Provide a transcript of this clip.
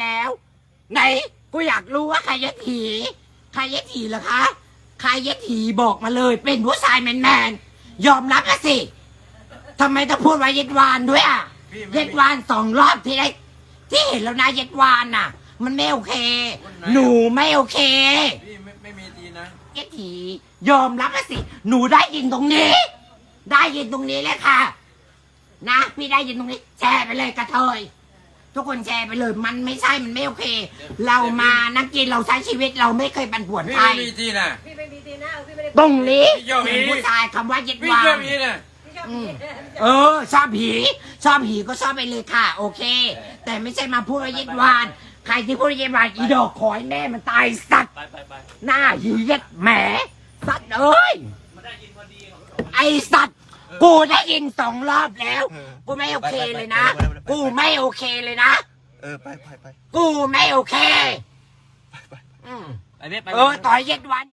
แล้ว ไหน กูอยากรู้ว่าใครเย็ดถีใครเย็ดถีเหรอคะใครเย็ดถีบอกมาเลย เป็นผู้ชายแมนแมนๆยอมรับมาสิทำไมต้องพูดว่าเย็ดวานด้วยอะพี่ไม่เย็ดวานสองรอบที่ได้ ที่เห็นแล้วนะเย็ดวานน่ะ มันไม่โอเค หนูไม่โอเคพี่ไม่ไม่มีทีนะเย็ดถียอมรับมาสิ หนูได้ยินตรงนี้ ได้ยินตรงนี้เลยค่ะ นะพี่ได้ยินตรงนี้ แชร์ไปเลยกระเทย ทุกคนแชร์ไปเลย มันไม่ใช่มันไม่โอเค เรามานักกินเราใช้ชีวิตเราไม่เคยปันป่วนพี่ใครไม่มีทีนะ พี่ไม่มีทีหน้าพี่ไม่ได้ตรงนี้พี่ยอมเห็นผู้ชายคำว่าเย็ดพี่วาเชื่อนพี่นะพี่ชอบอืมพี่เออชอบผีชอบผีก็ชอบไปเลยค่ะ โอเค แต่ไม่ใช่มาพูดว่าเย็ดวาน ใครที่พูดว่าเย็ดวานอีดอกขอยแม่มันตายสัตว์ ไปไปไปหน้าหีเย็ดแหมสัตว์เอ้ยมันได้ยินพอดีไอสัตว์ กูได้ยินสองรอบแล้ว กูไม่โอเคเลยนะ กูไม่โอเคเลยนะ เออไปไปไปกูไม่โอเคอืมไปเว็บไปเออ ต่อยเย็ดวัน